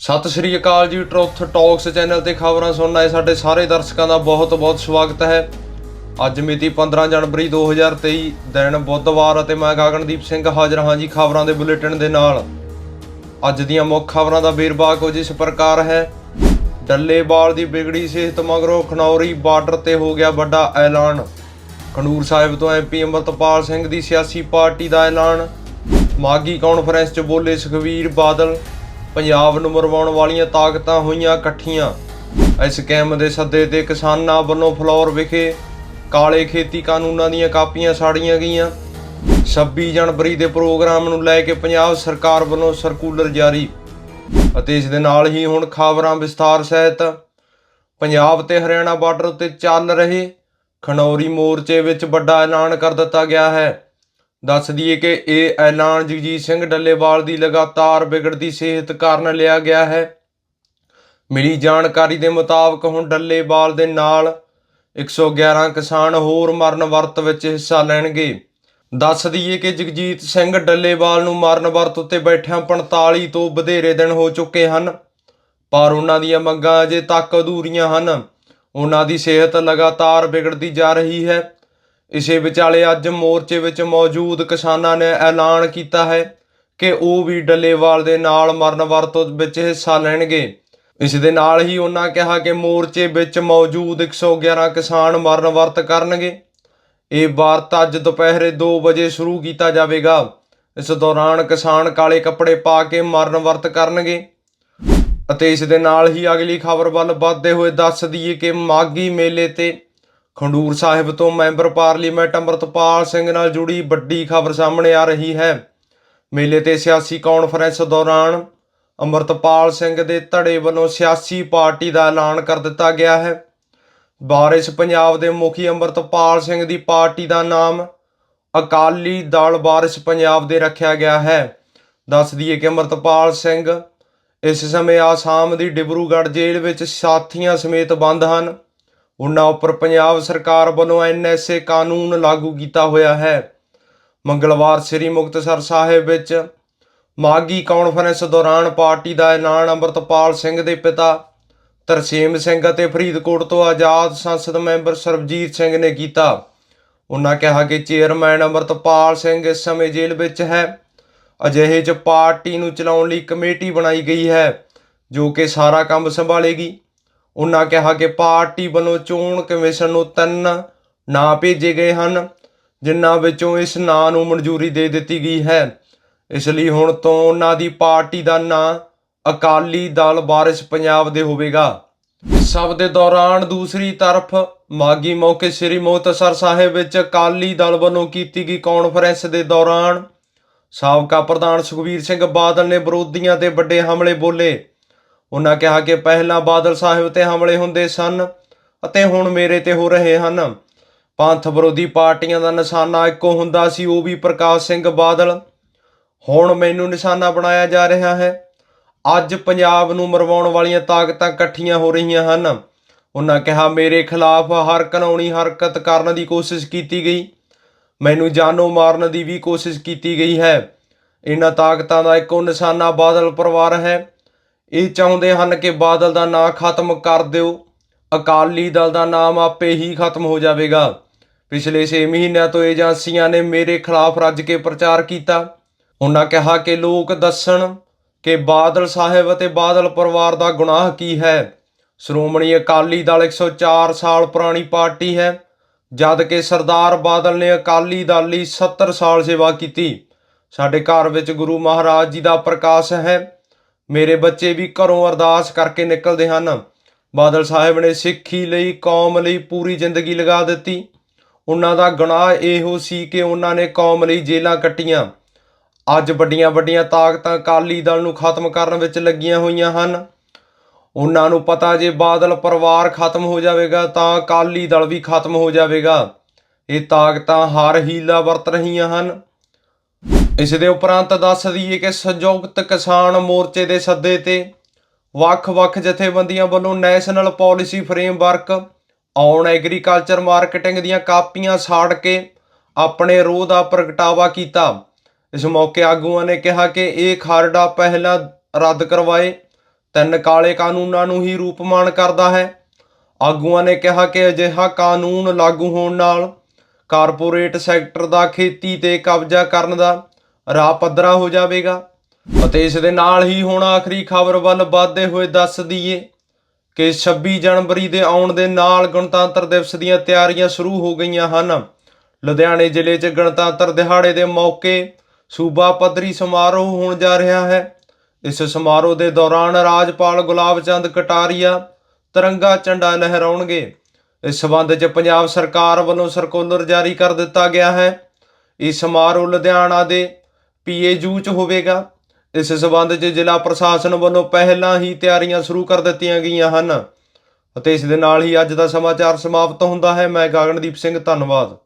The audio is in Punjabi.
ਸਤਿ ਸ਼੍ਰੀ ਅਕਾਲ ਜੀ, ਟਰੁੱਥ ਟਾਕਸ ਚੈਨਲ ਤੇ ਖਬਰਾਂ ਸੁਣਨ ਆਏ ਸਾਡੇ ਸਾਰੇ ਦਰਸ਼ਕਾਂ ਦਾ ਬਹੁਤ-ਬਹੁਤ ਸਵਾਗਤ ਹੈ। ਅੱਜ ਮਿਤੀ 15 ਜਨਵਰੀ 2023 ਦਿਨ ਬੁੱਧਵਾਰ ਅਤੇ ਮੈਂ ਗਗਨਦੀਪ ਸਿੰਘ ਹਾਜ਼ਰ ਹਾਂ ਜੀ ਖਬਰਾਂ ਦੇ ਬੁਲੇਟਿਨ ਦੇ ਨਾਲ। ਅੱਜ ਦੀਆਂ ਮੁੱਖ ਖਬਰਾਂ ਦਾ ਵੇਰਵਾ ਕੁਝ ਇਸ ਪ੍ਰਕਾਰ ਹੈ। ਡੱਲੇਵਾਲ ਦੀ ਵਿਗੜੀ ਸਿਹਤ ਮਗਰੋਂ ਖਨੌਰੀ ਬਾਰਡਰ ਤੇ ਹੋ ਗਿਆ ਵੱਡਾ ਐਲਾਨ। ਖਡੂਰ ਸਾਹਿਬ ਤੋਂ ਐਮਪੀ ਅੰਮ੍ਰਿਤਪਾਲ ਸਿੰਘ ਦੀ ਸਿਆਸੀ ਪਾਰਟੀ ਦਾ ਐਲਾਨ। ਮਾਗੀ ਕਾਨਫਰੰਸ 'ਚ ਬੋਲੇ ਸੁਖਵੀਰ ਬਾਦਲ, ਪੰਜਾਬ ਨੂੰ ਮਰਵਾਉਣ ਵਾਲੀਆਂ ਤਾਕਤਾਂ ਹੋਈਆਂ ਇਕੱਠੀਆਂ। ਇਸ ਕੈਮ ਦੇ ਸੱਦੇ ਤੇ ਕਿਸਾਨਾਂ ਵੱਲੋਂ ਫਲੋਰ ਵਿਖੇ ਕਾਲੇ ਖੇਤੀ ਕਾਨੂੰਨਾਂ ਦੀਆਂ ਕਾਪੀਆਂ ਸਾੜੀਆਂ ਗਈਆਂ। 26 ਜਨਵਰੀ ਦੇ ਪ੍ਰੋਗਰਾਮ ਨੂੰ ਲੈ ਕੇ ਪੰਜਾਬ ਸਰਕਾਰ ਵੱਲੋਂ ਸਰਕੂਲਰ ਜਾਰੀ। ਅਤੇ ਇਸ ਦੇ ਨਾਲ ਹੀ ਹੁਣ ਖਬਰਾਂ ਵਿਸਥਾਰ ਸਹਿਤ। ਪੰਜਾਬ ਤੇ ਹਰਿਆਣਾ ਬਾਰਡਰ ਉੱਤੇ ਚੱਲ ਰਹੇ ਖਨੌਰੀ ਮੋਰਚੇ ਵਿੱਚ ਵੱਡਾ ਐਲਾਨ ਕਰ ਦਿੱਤਾ ਗਿਆ ਹੈ। ਦੱਸ ਦਈਏ ਕਿ ਇਹ ਐਲਾਨ ਜਗਜੀਤ ਸਿੰਘ ਡੱਲੇਵਾਲ ਦੀ ਲਗਾਤਾਰ ਵਿਗੜਦੀ ਸਿਹਤ ਕਾਰਨ ਲਿਆ ਗਿਆ ਹੈ। ਮਿਲੀ ਜਾਣਕਾਰੀ ਦੇ ਮੁਤਾਬਕ ਹੁਣ ਡੱਲੇਵਾਲ ਦੇ ਨਾਲ 111 ਕਿਸਾਨ ਹੋਰ ਮਰਨ ਵਰਤ ਵਿੱਚ ਹਿੱਸਾ ਲੈਣਗੇ। ਦੱਸ ਦਈਏ ਕਿ ਜਗਜੀਤ ਸਿੰਘ ਡੱਲੇਵਾਲ ਨੂੰ ਮਰਨ ਵਰਤ ਉੱਤੇ ਬੈਠਿਆਂ 45 ਤੋਂ ਵਧੇਰੇ ਦਿਨ ਹੋ ਚੁੱਕੇ ਹਨ, ਪਰ ਉਹਨਾਂ ਦੀਆਂ ਮੰਗਾਂ ਅਜੇ ਤੱਕ ਅਧੂਰੀਆਂ ਹਨ। ਉਹਨਾਂ ਦੀ ਸਿਹਤ ਲਗਾਤਾਰ ਵਿਗੜਦੀ ਜਾ ਰਹੀ ਹੈ। ਇਸੇ ਵਿਚਾਲੇ ਅੱਜ ਮੋਰਚੇ ਵਿੱਚ ਮੌਜੂਦ ਕਿਸਾਨਾਂ ਨੇ ਐਲਾਨ ਕੀਤਾ ਹੈ ਕਿ ਉਹ ਵੀ ਡੱਲੇਵਾਲ ਦੇ ਨਾਲ ਮਰਨ ਵਰਤ ਵਿੱਚ ਹਿੱਸਾ ਲੈਣਗੇ। ਇਸ ਦੇ ਨਾਲ ਹੀ ਉਹਨਾਂ ਕਿਹਾ ਕਿ ਮੋਰਚੇ ਵਿੱਚ ਮੌਜੂਦ 111 ਕਿਸਾਨ ਮਰਨ ਵਰਤ ਕਰਨਗੇ। ਇਹ ਵਾਰਤ ਅੱਜ ਦੁਪਹਿਰੇ 2 ਵਜੇ ਸ਼ੁਰੂ ਕੀਤਾ ਜਾਵੇਗਾ। ਇਸ ਦੌਰਾਨ ਕਿਸਾਨ ਕਾਲੇ ਕੱਪੜੇ ਪਾ ਕੇ ਮਰਨ ਵਰਤ ਕਰਨਗੇ। ਅਤੇ ਇਸ ਦੇ ਨਾਲ ਹੀ ਅਗਲੀ ਖਬਰ ਵੱਲ ਵੱਧਦੇ ਹੋਏ ਦੱਸ ਦਈਏ ਕਿ ਮਾਗੀ ਮੇਲੇ ਤੇ ਖੰਡੂਰ ਸਾਹਿਬ ਤੋਂ ਮੈਂਬਰ ਪਾਰਲੀਮੈਂਟ ਅੰਮ੍ਰਿਤਪਾਲ ਸਿੰਘ ਨਾਲ ਜੁੜੀ ਵੱਡੀ ਖਬਰ ਸਾਹਮਣੇ ਆ ਰਹੀ ਹੈ। ਮੇਲੇ ਤੇ ਸਿਆਸੀ ਕਾਨਫਰੰਸ ਦੌਰਾਨ ਅੰਮ੍ਰਿਤਪਾਲ ਸਿੰਘ ਦੇ ਧੜੇ ਵੱਲੋਂ ਸਿਆਸੀ ਪਾਰਟੀ ਦਾ ਐਲਾਨ ਕਰ ਦਿੱਤਾ ਗਿਆ ਹੈ। ਬਾਰਿਸ਼ ਪੰਜਾਬ ਦੇ ਮੁਖੀ ਅੰਮ੍ਰਿਤਪਾਲ ਸਿੰਘ ਦੀ ਪਾਰਟੀ ਦਾ ਨਾਮ ਅਕਾਲੀ ਦਲ ਬਾਰਿਸ਼ ਪੰਜਾਬ ਦੇ ਰੱਖਿਆ ਗਿਆ ਹੈ। ਦੱਸ ਦਈਏ ਕਿ ਅੰਮ੍ਰਿਤਪਾਲ ਸਿੰਘ ਇਸ ਸਮੇਂ ਆਸਾਮ ਦੀ ਡਿਬਰੂਗੜ੍ਹ ਜੇਲ੍ਹ ਵਿੱਚ ਸਾਥੀਆਂ ਸਮੇਤ ਬੰਦ ਹਨ। ਉਹਨਾਂ ਉੱਪਰ ਪੰਜਾਬ ਸਰਕਾਰ ਵੱਲੋਂ ਐਨਐਸਏ ਕਾਨੂੰਨ ਲਾਗੂ ਕੀਤਾ ਹੋਇਆ ਹੈ। ਮੰਗਲਵਾਰ ਸ੍ਰੀ ਮੁਕਤਸਰ ਸਾਹਿਬ ਵਿੱਚ ਮਾਗੀ ਕਾਨਫਰੰਸ ਦੌਰਾਨ ਪਾਰਟੀ ਦਾ ਐਲਾਨ ਅੰਮ੍ਰਿਤਪਾਲ ਸਿੰਘ ਦੇ ਪਿਤਾ, ਤਰਸੇਮ ਸਿੰਘ ਅਤੇ ਫਰੀਦਕੋਟ ਤੋਂ ਆਜ਼ਾਦ ਸੰਸਦ ਮੈਂਬਰ ਸਰਬਜੀਤ ਸਿੰਘ ਨੇ ਕੀਤਾ। ਉਹਨਾਂ ਕਿਹਾ ਕਿ ਚੇਅਰਮੈਨ ਅੰਮ੍ਰਿਤਪਾਲ ਸਿੰਘ ਇਸ ਸਮੇਂ ਜੇਲ੍ਹ ਵਿੱਚ ਹੈ। ਅਜਿਹੇ 'ਚ ਪਾਰਟੀ ਨੂੰ ਚਲਾਉਣ ਲਈ ਕਮੇਟੀ ਬਣਾਈ ਗਈ ਹੈ, ਜੋ ਕਿ ਸਾਰਾ ਕੰਮ ਸੰਭਾਲੇਗੀ। ਉਹਨਾਂ ਕਿਹਾ ਕਿ ਪਾਰਟੀ ਵੱਲੋਂ ਚੋਣ ਕਮਿਸ਼ਨ ਨੂੰ ਤਿੰਨ ਨਾਂ ਭੇਜੇ ਗਏ ਹਨ, ਜਿਨ੍ਹਾਂ ਵਿੱਚੋਂ ਇਸ ਨਾਂ ਨੂੰ ਮਨਜ਼ੂਰੀ ਦੇ ਦਿੱਤੀ ਗਈ ਹੈ। ਇਸ ਲਈ ਹੁਣ ਤੋਂ ਉਹਨਾਂ ਦੀ ਪਾਰਟੀ ਦਾ ਨਾਂ ਅਕਾਲੀ ਦਲ ਵਾਰਿਸ ਪੰਜਾਬ ਦੇ ਹੋਵੇਗਾ। ਸਭ ਦੇ ਦੌਰਾਨ ਦੂਸਰੀ ਤਰਫ ਮਾਗੀ ਮੌਕੇ ਸ੍ਰੀ ਮੁਕਤਸਰ ਸਾਹਿਬ ਵਿੱਚ ਅਕਾਲੀ ਦਲ ਵੱਲੋਂ ਕੀਤੀ ਗਈ ਕਾਨਫਰੰਸ ਦੇ ਦੌਰਾਨ ਸਾਬਕਾ ਪ੍ਰਧਾਨ ਸੁਖਬੀਰ ਸਿੰਘ ਬਾਦਲ ਨੇ ਵਿਰੋਧੀਆਂ ਤੇ ਵੱਡੇ ਹਮਲੇ ਬੋਲੇ। ਉਹਨਾਂ ਕਿਹਾ ਕਿ ਪਹਿਲਾਂ ਬਾਦਲ ਸਾਹਿਬ ਤੇ ਹਮਲੇ ਹੁੰਦੇ ਸਨ ਅਤੇ ਹੁਣ ਮੇਰੇ ਤੇ ਹੋ ਰਹੇ ਹਨ। ਪੰਥ ਵਿਰੋਧੀ ਪਾਰਟੀਆਂ ਦਾ ਨਿਸ਼ਾਨਾ ਇੱਕੋ ਹੁੰਦਾ ਸੀ, ਉਹ ਵੀ ਪ੍ਰਕਾਸ਼ ਸਿੰਘ ਬਾਦਲ। ਹੁਣ ਮੈਨੂੰ ਨਿਸ਼ਾਨਾ ਬਣਾਇਆ ਜਾ ਰਿਹਾ ਹੈ। ਅੱਜ ਪੰਜਾਬ ਨੂੰ ਮਰਵਾਉਣ ਵਾਲੀਆਂ ਤਾਕਤਾਂ ਇਕੱਠੀਆਂ ਹੋ ਰਹੀਆਂ ਹਨ। ਉਹਨਾਂ ਕਿਹਾ, ਮੇਰੇ ਖਿਲਾਫ ਹਰ ਕਾਨੂੰਨੀ ਹਰਕਤ ਕਰਨ ਦੀ ਕੋਸ਼ਿਸ਼ ਕੀਤੀ ਗਈ। ਮੈਨੂੰ ਜਾਨੋਂ ਮਾਰਨ ਦੀ ਵੀ ਕੋਸ਼ਿਸ਼ ਕੀਤੀ ਗਈ ਹੈ। ਇਹਨਾਂ ਤਾਕਤਾਂ ਦਾ ਇੱਕੋ ਨਿਸ਼ਾਨਾ ਬਾਦਲ ਪਰਿਵਾਰ ਹੈ। ਇਹ ਚਾਹੁੰਦੇ ਹਨ ਕਿ ਬਾਦਲ ਦਾ ਨਾਂ ਖਤਮ ਕਰ ਦਿਓ। ਅਕਾਲੀ ਦਲ ਦਾ ਨਾਮ ਆਪੇ ਹੀ ਖਤਮ ਹੋ ਜਾਵੇਗਾ। ਪਿਛਲੇ 6 ਮਹੀਨਿਆਂ ਤੋਂ ਏਜੰਸੀਆਂ ਨੇ ਮੇਰੇ ਖਿਲਾਫ ਰੱਜ ਕੇ ਪ੍ਰਚਾਰ ਕੀਤਾ। ਉਹਨਾਂ ਕਿਹਾ ਕਿ ਲੋਕ ਦੱਸਣ ਕਿ ਬਾਦਲ ਸਾਹਿਬ ਅਤੇ ਬਾਦਲ ਪਰਿਵਾਰ ਦਾ ਗੁਨਾਹ ਕੀ ਹੈ। ਸ਼੍ਰੋਮਣੀ ਅਕਾਲੀ ਦਲ 104 ਸਾਲ ਪੁਰਾਣੀ ਪਾਰਟੀ ਹੈ। ਜਦ ਕਿ ਸਰਦਾਰ ਬਾਦਲ ਨੇ ਅਕਾਲੀ ਦਲ ਲਈ 70 ਸਾਲ ਸੇਵਾ ਕੀਤੀ। ਸਾਡੇ ਘਰ ਵਿੱਚ ਗੁਰੂ ਮਹਾਰਾਜ ਜੀ ਦਾ ਪ੍ਰਕਾਸ਼ ਹੈ। ਮੇਰੇ ਬੱਚੇ ਵੀ ਘਰੋਂ ਅਰਦਾਸ ਕਰਕੇ ਨਿਕਲਦੇ ਹਨ। ਬਾਦਲ ਸਾਹਿਬ ਨੇ ਸਿੱਖੀ ਲਈ, ਕੌਮ ਲਈ ਪੂਰੀ ਜ਼ਿੰਦਗੀ ਲਗਾ ਦਿੱਤੀ। ਉਹਨਾਂ ਦਾ ਗੁਨਾਹ ਇਹੋ ਸੀ ਕਿ ਉਹਨਾਂ ਨੇ ਕੌਮ ਲਈ ਜੇਲਾਂ ਕੱਟੀਆਂ। ਅੱਜ ਵੱਡੀਆਂ ਵੱਡੀਆਂ ਤਾਕਤਾਂ ਅਕਾਲੀ ਦਲ ਨੂੰ ਖਤਮ ਕਰਨ ਵਿੱਚ ਲੱਗੀਆਂ ਹੋਈਆਂ ਹਨ। ਉਹਨਾਂ ਨੂੰ ਪਤਾ ਜੇ ਬਾਦਲ ਪਰਿਵਾਰ ਖਤਮ ਹੋ ਜਾਵੇਗਾ ਤਾਂ ਅਕਾਲੀ ਦਲ ਵੀ ਖਤਮ ਹੋ ਜਾਵੇਗਾ। ਇਹ ਤਾਕਤਾਂ ਹਰ ਹੀਲਾ ਵਰਤ ਰਹੀਆਂ ਹਨ। ਇਸ ਦੇ ਉਪਰੰਤ ਦੱਸ ਦਈਏ ਕਿ ਸੰਯੁਕਤ ਕਿਸਾਨ ਮੋਰਚੇ ਦੇ ਸੱਦੇ ਤੇ ਵੱਖ-ਵੱਖ ਜਥੇਬੰਦੀਆਂ ਵੱਲੋਂ national policy framework on agriculture marketing ਦੀਆਂ ਕਾਪੀਆਂ ਸਾੜ ਕੇ ਆਪਣੇ ਰੋਹ ਦਾ ਪ੍ਰਗਟਾਵਾ ਕੀਤਾ। ਇਸ ਮੌਕੇ ਆਗੂਆਂ ਨੇ ਕਿਹਾ ਕਿ ਇਹ ਖਾਰਡਾ ਪਹਿਲਾਂ ਰੱਦ ਕਰਵਾਏ। ਤਿੰਨ ਕਾਲੇ ਕਾਨੂੰਨਾਂ ਨੂੰ ਹੀ ਰੂਪਮਾਨ ਕਰਦਾ ਹੈ। ਆਗੂਆਂ ਨੇ ਕਿਹਾ ਕਿ ਅਜਿਹਾ ਕਾਨੂੰਨ ਲਾਗੂ ਹੋਣ ਨਾਲ ਕਾਰਪੋਰੇਟ ਸੈਕਟਰ ਦਾ ਖੇਤੀ ਤੇ ਕਬਜ਼ਾ ਕਰਨ ਦਾ ਰਾਹ ਪੱਧਰਾ ਹੋ ਜਾਵੇਗਾ ਅਤੇ ਇਸ ਦੇ ਨਾਲ ਹੀ ਹੁਣ ਆਖਰੀ ਖਬਰ ਵੱਲ ਵਧਦੇ ਹੋਏ ਦੱਸ ਦਈਏ ਕਿ 26 ਜਨਵਰੀ ਦੇ ਆਉਣ ਦੇ ਨਾਲ ਗਣਤੰਤਰ ਦਿਵਸ ਦੀਆਂ ਤਿਆਰੀਆਂ ਸ਼ੁਰੂ ਹੋ ਗਈਆਂ ਹਨ। ਲੁਧਿਆਣੇ ਜ਼ਿਲ੍ਹੇ 'ਚ ਗਣਤੰਤਰ ਦਿਹਾੜੇ ਦੇ ਮੌਕੇ ਸੂਬਾ ਪੱਧਰੀ ਸਮਾਰੋਹ ਹੋਣ ਜਾ ਰਿਹਾ ਹੈ। ਇਸ ਸਮਾਰੋਹ ਦੇ ਦੌਰਾਨ ਰਾਜਪਾਲ ਗੁਲਾਬ ਚੰਦ ਕਟਾਰੀਆ, ਤਿਰੰਗਾ ਝੰਡਾ ਲਹਿਰਾਉਣਗੇ। ਇਸ ਸਬੰਧ 'ਚ ਪੰਜਾਬ ਸਰਕਾਰ ਵੱਲੋਂ ਸਰਕੂਲਰ ਜਾਰੀ ਕਰ ਦਿੱਤਾ ਗਿਆ ਹੈ। ਇਹ ਸਮਾਰੋਹ ਲੁਧਿਆਣਾ ਦੇ ਪੀਏਯੂ 'ਚ ਹੋਵੇਗਾ। ਇਸ ਸਬੰਧ 'ਚ ਜ਼ਿਲ੍ਹਾ ਪ੍ਰਸ਼ਾਸਨ ਵੱਲੋਂ ਪਹਿਲਾਂ ਹੀ ਤਿਆਰੀਆਂ ਸ਼ੁਰੂ ਕਰ ਦਿੱਤੀਆਂ ਗਈਆਂ ਹਨ। ਅਤੇ ਇਸ ਦੇ ਨਾਲ ਹੀ ਅੱਜ ਦਾ ਸਮਾਚਾਰ ਸਮਾਪਤ ਹੁੰਦਾ ਹੈ। ਮੈਂ ਗਗਨਦੀਪ ਸਿੰਘ, ਧੰਨਵਾਦ।